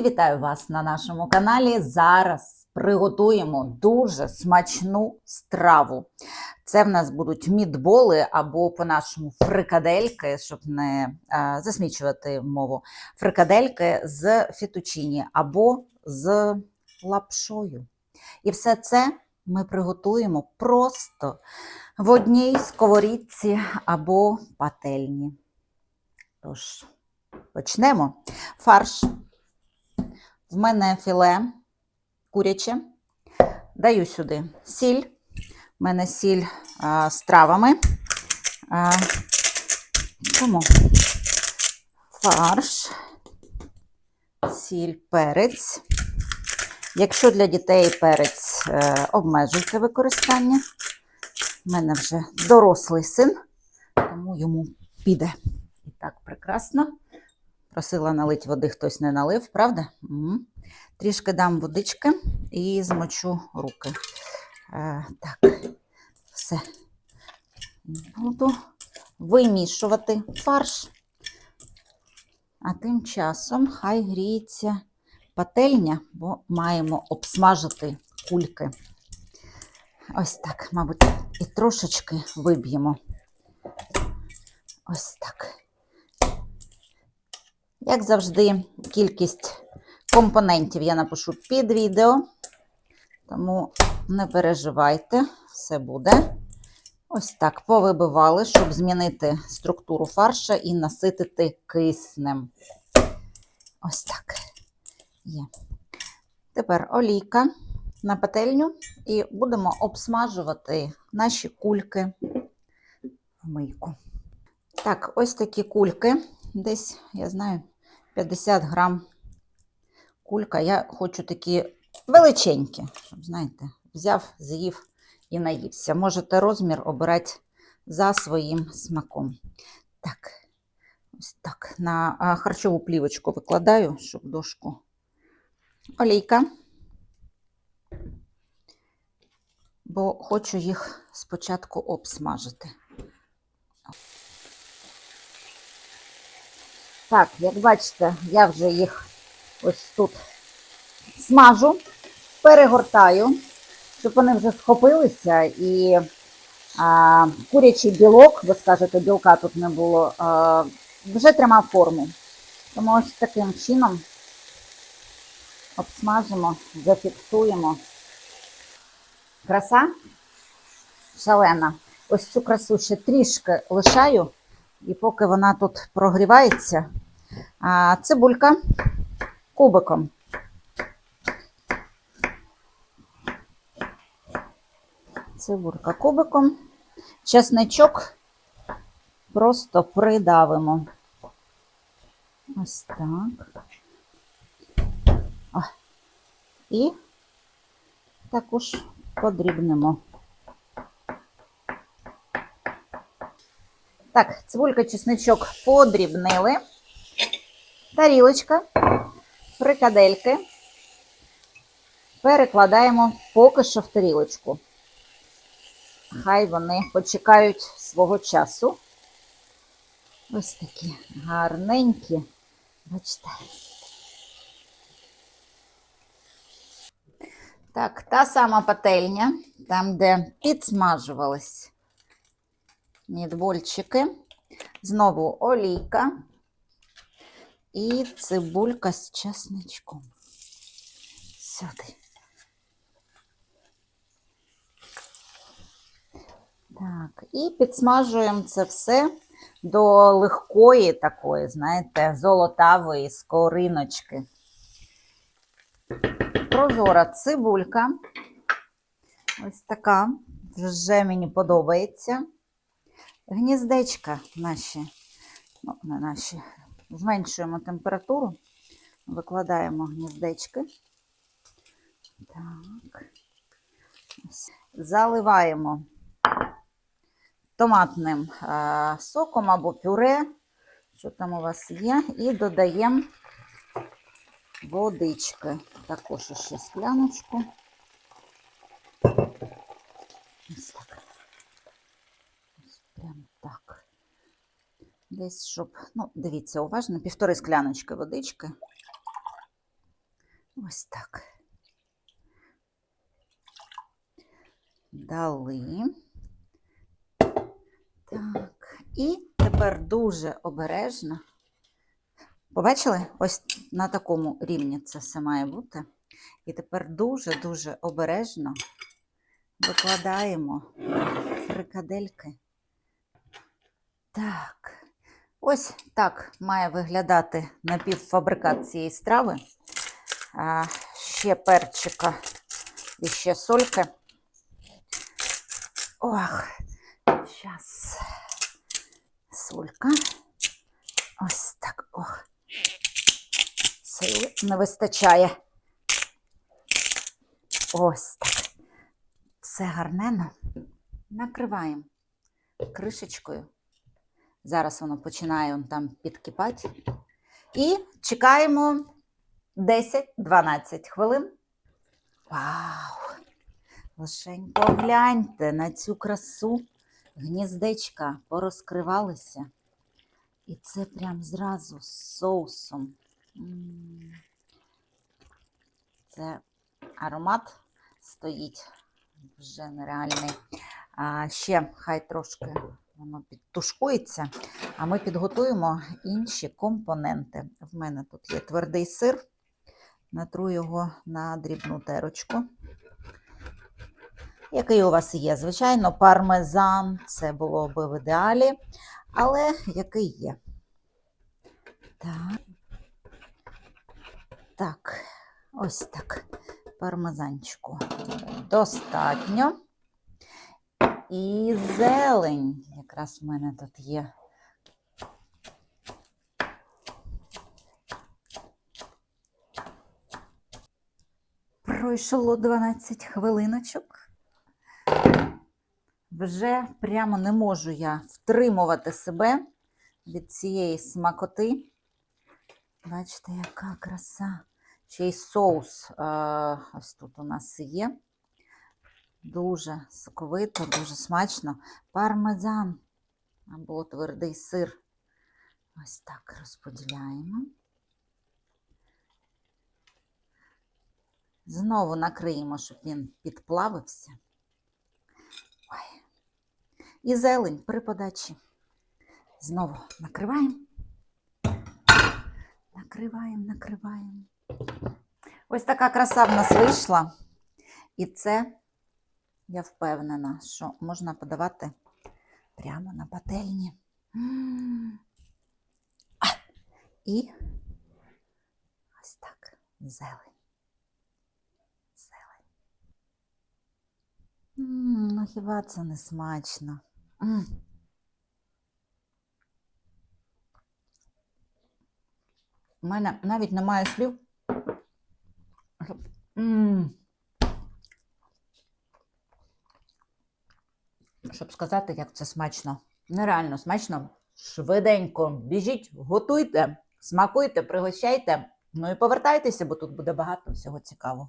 Друзі, вітаю вас на нашому каналі. Зараз приготуємо дуже смачну страву. Це в нас будуть мідболи або по-нашому фрикадельки, щоб не а, засмічувати мову. Фрикадельки з фітучині або з лапшою. І все це ми приготуємо просто в одній сковорідці або пательні. Тож, почнемо. Фарш. В мене філе куряче. Даю сюди сіль. У мене сіль а, з травами. А, тому фарш, сіль, перець. Якщо для дітей перець е, обмежуйте використання. У мене вже дорослий син, тому йому піде. І так, прекрасно. Просила налити води, хтось не налив, правда? М. Трішки дам водички і змочу руки. Е, так, все. Буду вимішувати фарш. А тим часом хай гріється пательня, бо маємо обсмажити кульки. Ось так, мабуть, і трошечки виб'ємо. Ось так. Як завжди, кількість компонентів я напишу під відео, тому не переживайте, все буде. Ось так повибивали, щоб змінити структуру фарша і наситити киснем. Ось так. Є. Тепер олійка на пательню і будемо обсмажувати наші кульки в мийку. Так, ось такі кульки. Десь, я знаю, 50 грам кулька. Я хочу такі величенькі, щоб, знаєте, взяв, з'їв і наївся. Можете розмір обирати за своїм смаком. Так, ось так. На харчову плівочку викладаю, щоб дошку. Олійка. Бо хочу їх спочатку обсмажити. Так, як бачите, я вже їх ось тут смажу, перегортаю, щоб вони вже схопилися і а, курячий білок, ви скажете, білка тут не було, а, вже тримав форму. Тому ось таким чином обсмажимо, зафіксуємо. Краса шалена. Ось цю красу ще трішки лишаю. І поки вона тут прогрівається, цибулька кубиком. Цибулька кубиком. Чесничок просто придавимо. Ось так. О. І також подрібнемо. Так, цибулька, чесничок подрібнили. Тарілочка, фрикадельки. Перекладаємо поки що в тарілочку. Хай вони почекають свого часу. Ось такі гарненькі. Бачите. Так, та сама пательня, там, де підсмажувались мідбольчики. Знову олійка і цибулька з чесничком. Сюди. Так, і підсмажуємо це все до легкої такої, знаєте, золотавої скориночки. Прозора цибулька. Ось така. Вже мені подобається гніздечка наші, ну, не наші, зменшуємо температуру, викладаємо гніздечки. Так. Заливаємо томатним а, соком або пюре, що там у вас є, і додаємо водички. Також ще скляночку. Ось так. Прям так. Десь, щоб, ну, дивіться, уважно, півтори скляночки водички. Ось так. Дали. Так, і тепер дуже обережно. Побачили? Ось на такому рівні це все має бути. І тепер дуже-дуже обережно викладаємо фрикадельки. Так, ось так має виглядати напівфабрикат цієї страви. Ще перчика і ще сольки. Ох, зараз солька. Ось так. Ох. Сили не вистачає. Ось так. Все гарнено. Накриваємо кришечкою. Зараз воно починає там підкипати. І чекаємо 10-12 хвилин. Вау! Лишень погляньте на цю красу. Гніздечка порозкривалися. І це прям зразу з соусом. Це аромат стоїть вже нереальний. А ще хай трошки воно підтушкується, а ми підготуємо інші компоненти. В мене тут є твердий сир, натру його на дрібну терочку. Який у вас є? Звичайно, пармезан, це було би в ідеалі, але який є. Так. Так, ось так. Пармезанчику достатньо. І зелень. Якраз в мене тут є. Пройшло 12 хвилиночок. Вже прямо не можу я втримувати себе від цієї смакоти. Бачите, яка краса. Ще й соус е, ось тут у нас є. Дуже соковито, дуже смачно. Пармезан або твердий сир. Ось так розподіляємо. Знову накриємо, щоб він підплавився. Ой. І зелень при подачі. Знову накриваємо. Накриваємо, накриваємо. Ось така краса в нас вийшла. І це, я впевнена, що можна подавати прямо на пательні. А! І ось так, зелень. Зелень. М, Ну, хіба це не смачно? М. У мене навіть немає слів. М. Щоб сказати, як це смачно. Нереально смачно. Швиденько біжіть, готуйте, смакуйте, пригощайте. Ну і повертайтеся, бо тут буде багато всього цікавого.